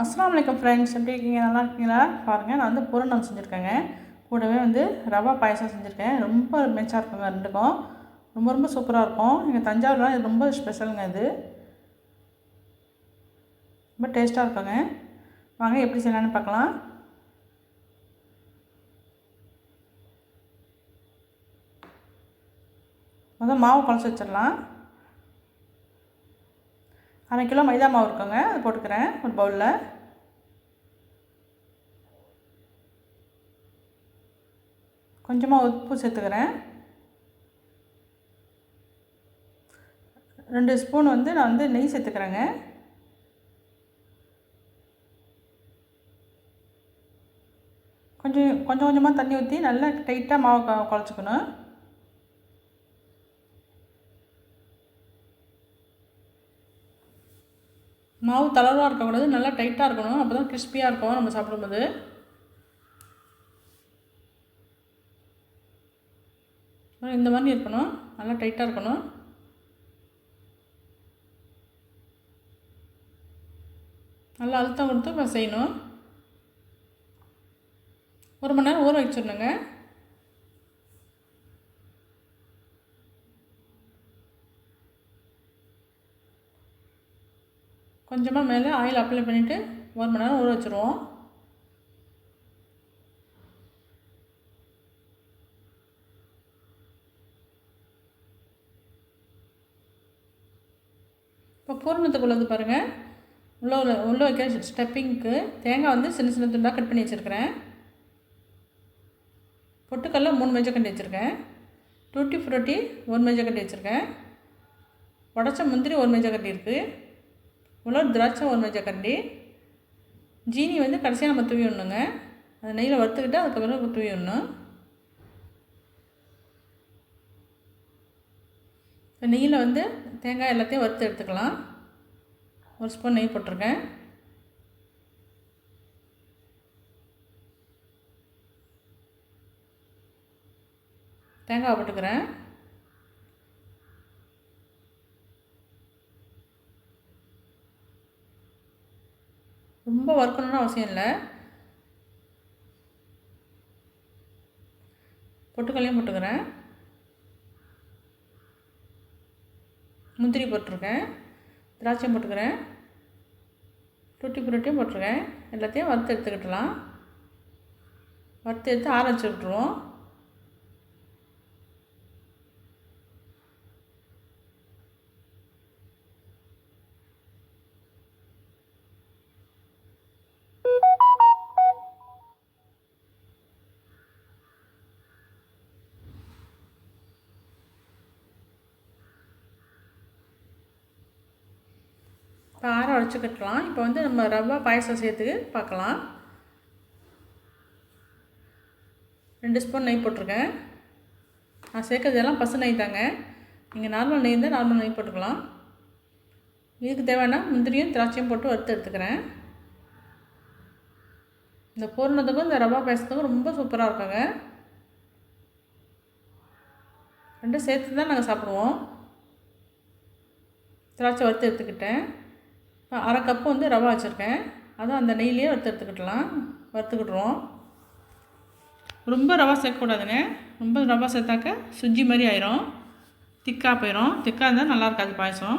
அஸ்லாம் அலைக்கும் ஃப்ரெண்ட்ஸ் எப்படி இருக்கீங்க? நல்லா இருக்கீங்களா? பாருங்கள் நான் வந்து பூரணம் செஞ்சுருக்கேங்க. கூடவே வந்து ரவா பாயசம் செஞ்சுருக்கேன். ரொம்ப மெச்சாக இருக்குங்க ரெண்டுக்கும். ரொம்ப ரொம்ப சூப்பராக இருக்கும். எங்கள் தஞ்சாவூர்லாம் இது ரொம்ப ஸ்பெஷலுங்க இது. ரொம்ப டேஸ்ட்டாக இருக்குங்க. வாங்க எப்படி செய்யலான்னு பார்க்கலாம். முதல் மாவு குழச்சி வச்சிடலாம். அரை கிலோ மைதா மாவு இருக்குங்க அது போட்டுக்கிறேன் ஒரு பவுலில் கொஞ்சமாக உப்பு சேர்த்துக்கிறேன். ரெண்டு ஸ்பூன் வந்து நான் வந்து நெய் சேர்த்துக்கிறேங்க. கொஞ்சம் கொஞ்சம் கொஞ்சமாக தண்ணி ஊற்றி நல்லா டைட்டாக மாவு குழச்சிக்கணும். மாவு தளர்வாக இருக்கக்கூடாது நல்லா டைட்டாக இருக்கணும். அப்போ தான் கிறிஸ்பியாக இருக்கும் நம்ம சாப்பிடும்போது. இந்த மாதிரி இருக்கணும். நல்லா டைட்டாக இருக்கணும். நல்லா அழுத்தம் கொடுத்து செய்யணும். ஒரு மணி நேரம் ஊற வச்சிடணுங்க. கொஞ்சமாக மேலே ஆயில் அப்ளை பண்ணிவிட்டு ஒரு மணி நேரம் ஊற வச்சுருவோம். இப்போ பூரணத்துக்குள்ளது பாருங்கள் உள்ளே உள்ளே வைக்க ஸ்டெப்பிங்க்கு தேங்காய் வந்து சின்ன சின்ன துண்டாக கட் பண்ணி வச்சுருக்கிறேன். பொட்டுக்கல்ல மூணு மேஜை கட்டி வச்சுருக்கேன். டூட்டி ஃப்ரூட்டி ஒரு மேஜை கட்டி வச்சுருக்கேன். உடச்ச முந்திரி ஒரு மேஜை கட்டி இருக்குது இவ்வளோ திராட்சை ஒரு மேஜை கட்டி ஜீனி வந்து கடைசியாக நம்ம தூவி விடணுங்க. அதை நெய்யில் வறுத்துக்கிட்டு அதுக்கப்புறம் தூவி விடணும். இப்போ நெய்யில் வந்து தேங்காய் எல்லாத்தையும் வறுத்து எடுத்துக்கலாம். ஒரு ஸ்பூன் நெய் போட்டிருக்கேன். தேங்காய் போட்டுக்கிறேன். ரொம்ப வறுக்கணும்னு அவசியம் இல்லை. பொட்டுக்கல்லையும் போட்டுக்கிறேன். முந்திரி போட்டிருக்கேன். திராட்சையும் போட்டுக்கிறேன். டூட்டி புரட்டியும் போட்டிருக்கேன். எல்லாத்தையும் வறுத்து எடுத்துக்கிட்டலாம். வறுத்து எடுத்து ஆற வச்சு விட்ருவோம் இப்போ ஆற இப்போ வந்து நம்ம ரவா பாயசம் சேர்த்துக்கு பார்க்கலாம் ரெண்டு ஸ்பூன் நெய் போட்டிருக்கேன். நான் சேர்க்கறது எல்லாம் பசு நெய் தாங்க. நீங்கள் நார்மல் நெய் இருந்தால் நார்மல் நெய் போட்டுக்கலாம். இதுக்கு தேவையான முந்திரியும் திராட்சையும் போட்டு வறுத்து எடுத்துக்கிறேன். இந்த பூர்ணத்துக்கும் இந்த ரவா பாயசத்துக்கும் ரொம்ப சூப்பராக இருக்குங்க. ரெண்டும் சேர்த்து தான் நாங்கள் சாப்பிடுவோம். திராட்சை வறுத்து எடுத்துக்கிட்டேன். இப்போ அரை கப்பு வந்து ரவா வச்சுருக்கேன். அதுவும் அந்த நெய்லேயே வறுத்து எடுத்துக்கிட்டலாம் வறுத்துக்கிட்டுறோம் ரொம்ப ரவா சேர்க்கக்கூடாதுங்க. ரொம்ப ரவா சேர்த்தாக்க சுஜி மாதிரி ஆயிரும். திக்காக போயிடும் திக்காக இருந்தால் நல்லா இருக்காது பாயசம்.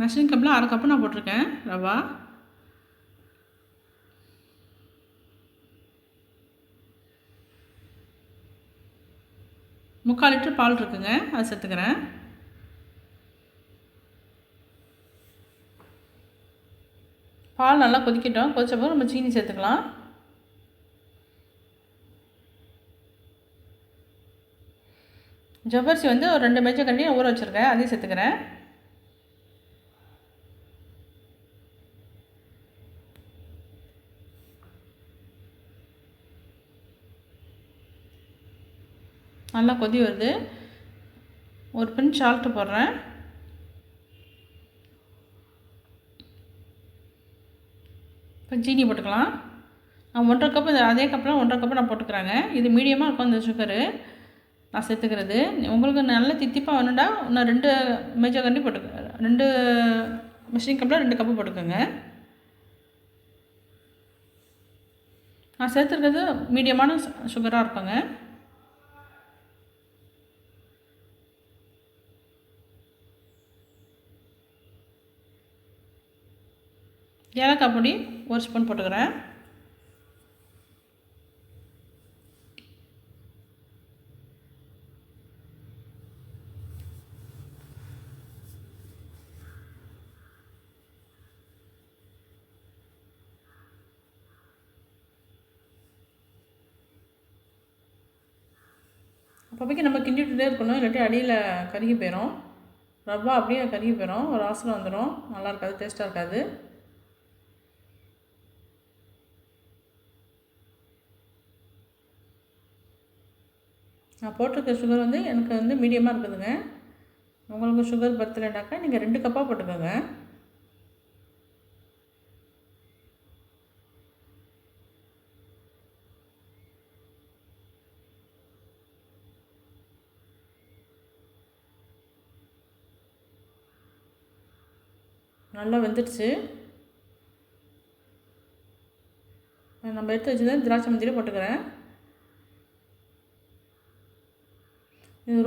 மெஷின் கப்பில் அரை கப்பு நான் போட்டிருக்கேன். ரவா. முக்கால் லிட்டர் பால் இருக்குங்க. அதை சேர்த்துக்கிறேன். பால் நல்லா கொதிக்கட்டும். கொதிச்ச நம்ம சீனி சேர்த்துக்கலாம். ஜவ்வரிசி வந்து ஒரு ரெண்டு மேஜர் கண்டி ஊற வச்சுருக்கேன். அதையும் சேர்த்துக்கிறேன். நல்லா கொதி வருது. ஒரு பின் சால்ட்டு போடுறேன். இப்போ ஜீனி போட்டுக்கலாம். நான் ஒன்றரை கப்பு அதே கப்பில் ஒன்றரை கப்பு நான் போட்டுக்கிறாங்க. இது மீடியமாக இருக்கும் இந்த சுகரு நான் சேர்த்துக்கிறது. உங்களுக்கு நல்ல தித்திப்பாக வேணும்டா நான் ரெண்டு மேஜர் கண்டி போட்டுக்க ரெண்டு மிஷின் கப்பில் ரெண்டு கப்பு போட்டுக்கோங்க. நான் சேர்த்துருக்கிறது மீடியமான சுகராக இருப்பேங்க ஏலக்காய் பொடி ஒரு ஸ்பூன் போட்டுக்கிறேன். அப்போதைக்கு நம்ம கிண்டிகிட்டே இருக்கணும். இல்லாட்டி அடியில் கருகி போயிடும் ரவா அப்படியே கருகி போயிடும் ஒரு வாசனை வந்துடும் நல்லா இருக்காது டேஸ்ட்டாக இருக்காது. நான் போட்டிருக்க சுகர் வந்து எனக்கு வந்து மீடியமாக இருக்குதுங்க. உங்களுக்கு சுகர் பத்தலைனாக்கா நீங்கள் ரெண்டு கப்பாக போட்டுக்கோங்க. நல்லா வெந்துடுச்சு. நம்ம எடுத்து வச்சுதான் திராட்சை மந்திரி போட்டுக்கிறேன்.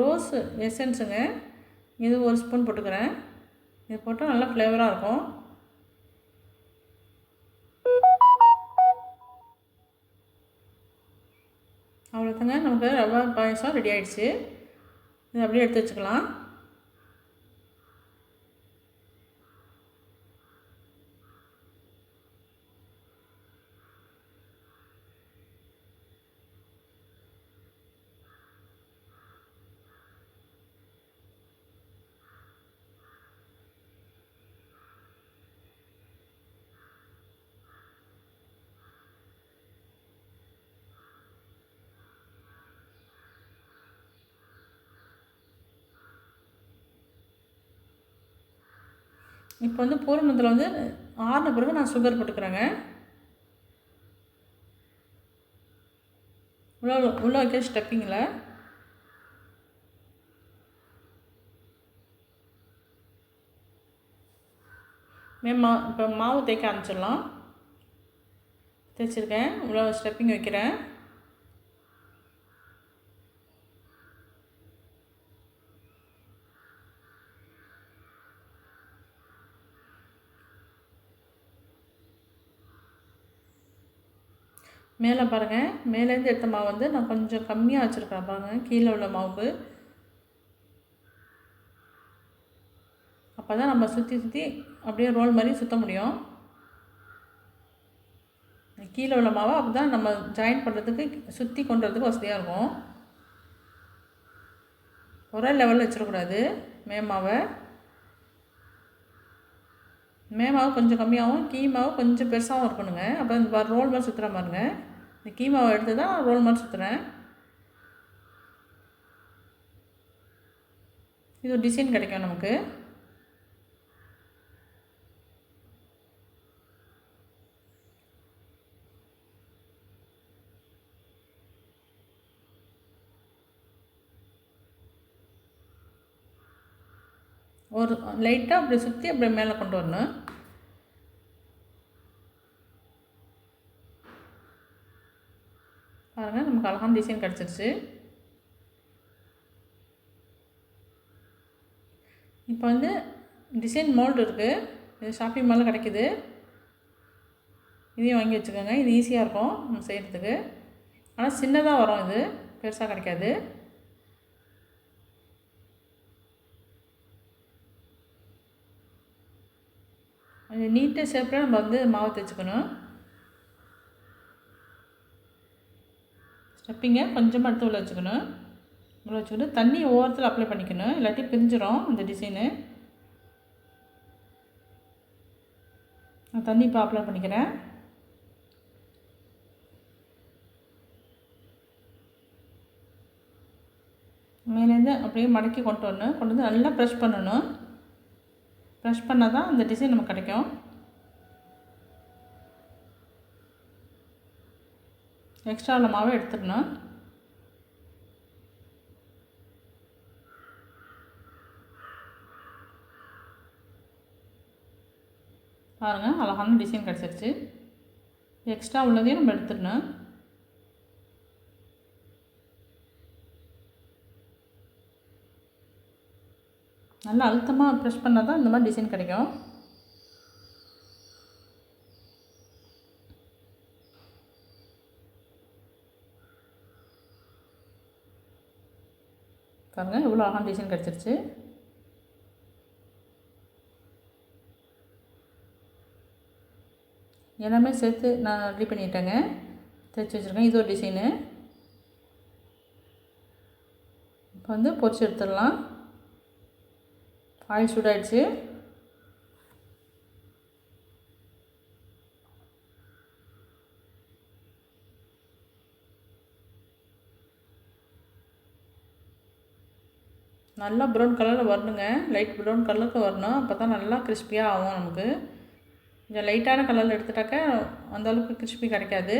ரோஸ் எசன்ஸுங்க. இது ஒரு ஸ்பூன் போட்டுக்கிறேன். இது போட்டால் நல்லா ஃப்ளேவராக இருக்கும். அவ்வளோதாங்க நமக்கு ரவா பாயசம் ரெடி ஆகிடுச்சு இது அப்படியே எடுத்து வச்சுக்கலாம். இப்போ வந்து பூரணத்தில் வந்து ஆறின பிறகு நான் சுகர் போட்டுக்கிறேங்க. உள்ள உள்ள வைக்க ஸ்டெப்பிங்கில் மேம் மா இப்போ மாவு தேய்க்க ஆரம்பிச்சிடலாம். தேய்ச்சிருக்கேன். உள்ள ஸ்டெப்பிங் வைக்கிறேன். மேலே பாருங்கள் மேலேருந்து எடுத்த மாவு வந்து நான் கொஞ்சம் கம்மியாக வச்சுருக்கேன். பாருங்கள் கீழே உள்ள மாவுக்கு. அப்போ தான் நம்ம சுற்றி சுற்றி அப்படியே ரோல் மாதிரி சுற்ற முடியும். கீழே உள்ள மாவை அப்போ தான் நம்ம ஜாயின் பண்ணுறதுக்கு சுற்றி கொண்டு வரதுக்கு வசதியாக இருக்கும். ஒரே லெவலில் வச்சிடக்கூடாது. மே மாவை. மே மாவு கொஞ்சம் கம்மியாகவும் கீ மாவு கொஞ்சம் பெருசாகவும் இருக்கணுங்க. அப்போ இந்த ரோல் மாதிரி சுற்றுற மாதிரிங்க இந்த கீமாவை எடுத்து தான் ரோல் மாதிரி சுற்றுறேன் இது ஒரு டிசைன் கிடைக்கும் நமக்கு. ஒரு லைட்டாக அப்படி சுற்றி அப்படி மேலே கொண்டு வரணும். பாருங்கள் நமக்கு அழகான டிசைன் கிடச்சிருச்சு. இப்போ வந்து டிசைன் மோல்டு இருக்குது இது ஷாப்பிங் மாலில் கிடைக்கிது. இதையும் வாங்கி வச்சுக்கோங்க. இது ஈஸியாக இருக்கும் நம்ம செய்கிறதுக்கு ஆனால் சின்னதாக வரும் இது. பெருசாக கிடைக்காது. அது நீட்டாக ஷேப்பில் நம்ம வந்து மாவு தைச்சுக்கணும் ஸ்டெப்பிங்க கொஞ்சமாக எடுத்து உள்ள வச்சுக்கணும். உள்ள வச்சுக்கிட்டு தண்ணி ஓரத்தில் அப்ளை பண்ணிக்கணும். இல்லாட்டி பிரிஞ்சிடும் அந்த டிசைனு நான் தண்ணி இப்போ அப்ளை பண்ணிக்கிறேன். மேலேருந்து அப்படியே மடக்கி கொண்டு வரணும். கொண்டு வந்து நல்லா ப்ரெஷ் பண்ணணும். ப்ரெஷ் பண்ணால் தான் அந்த டிசைன் நமக்கு கிடைக்கும். எக்ஸ்ட்ரா உள்ள மாவை எடுத்துடணும். பாருங்கள் அழகான டிசைன் கிடச்சிருச்சு. எக்ஸ்ட்ரா உள்ளதையும் நம்ம எடுத்துடணும். நல்லா அழுத்தமாக ப்ரெஷ் பண்ணால் தான் இந்த மாதிரி டிசைன் கிடைக்கும். பாருங்கள் எவ்வளோ அழகான டிசைன் கிடச்சிருச்சு? எல்லாமே சேர்த்து நான் ரெடி பண்ணிட்டேங்க. தைச்சி வச்சுருக்கேன். இது ஒரு டிசைனு இப்போ வந்து பொரிச்சு எடுத்துடலாம். ஆயில் சூடாயிடுச்சு. நல்லா ப்ரௌன் கலரில் வரணுங்க. லைட் ப்ரௌன் கலருக்கு வரணும். அப்போ தான் நல்லா கிறிஸ்பியாக ஆகும் நமக்கு. கொஞ்சம் லைட்டான கலரில் எடுத்துட்டாக்க அந்தளவுக்கு கிறிஸ்பி கிடைக்காது.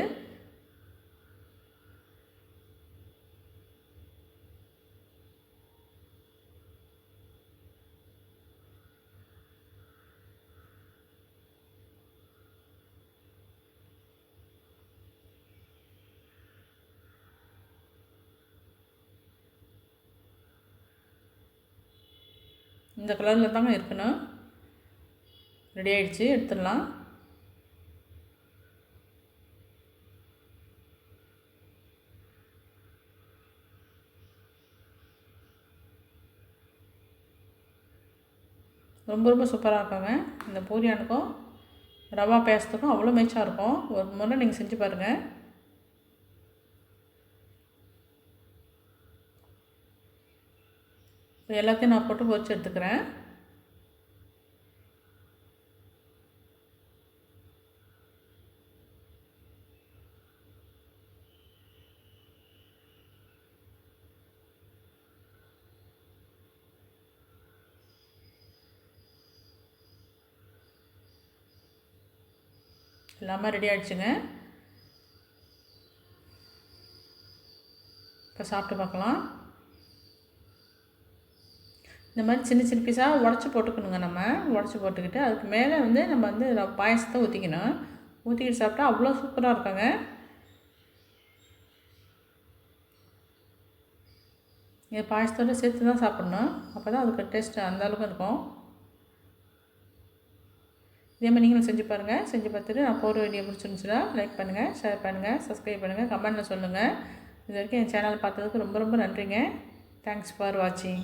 இந்த கலரில் தாங்க இருக்கணும். ரெடி ஆகிடுச்சு எடுத்துடலாம். ரொம்ப ரொம்ப சூப்பராக இருக்காங்க. இந்த பூரியானுக்கும் ரவா பேசுறதுக்கும் அவ்வளோ மேய்ச்சாக இருக்கும். ஒரு முறை நீங்கள் செஞ்சு பாருங்கள் இப்போ எல்லாத்தையும் நான் போட்டு பொறிச்சு எடுத்துக்கிறேன். எல்லாமே ரெடி ஆகிடுச்சுங்க இப்போ சாப்பிட்டு பார்க்கலாம். இந்த மாதிரி சின்ன சின்ன பீஸாக உடச்சி போட்டுக்கணுங்க நம்ம. உடச்சி போட்டுக்கிட்டு அதுக்கு மேலே வந்து நம்ம வந்து பாயசத்தை ஊற்றிக்கணும் ஊற்றிக்கிட்டு சாப்பிட்டா அவ்வளோ சூப்பராக இருக்காங்க. இது பாயசத்தோடு சேர்த்து தான் சாப்பிட்ணும். அப்போ தான் அதுக்கு டேஸ்ட்டு அந்த அளவுக்கு இருக்கும். இதே மாதிரி நீங்களும் செஞ்சு பாருங்கள் செஞ்சு பார்த்துட்டு நான் போகிற வீடியோ பிடிச்சிருந்துச்சுன்னா லைக் பண்ணுங்கள் ஷேர் பண்ணுங்கள் சப்ஸ்கிரைப் பண்ணுங்கள் கமெண்ட்டில் சொல்லுங்கள் இது வரைக்கும் என் சேனல் பார்த்ததுக்கு ரொம்ப ரொம்ப நன்றிங்க. தேங்க்ஸ் ஃபார் வாட்சிங்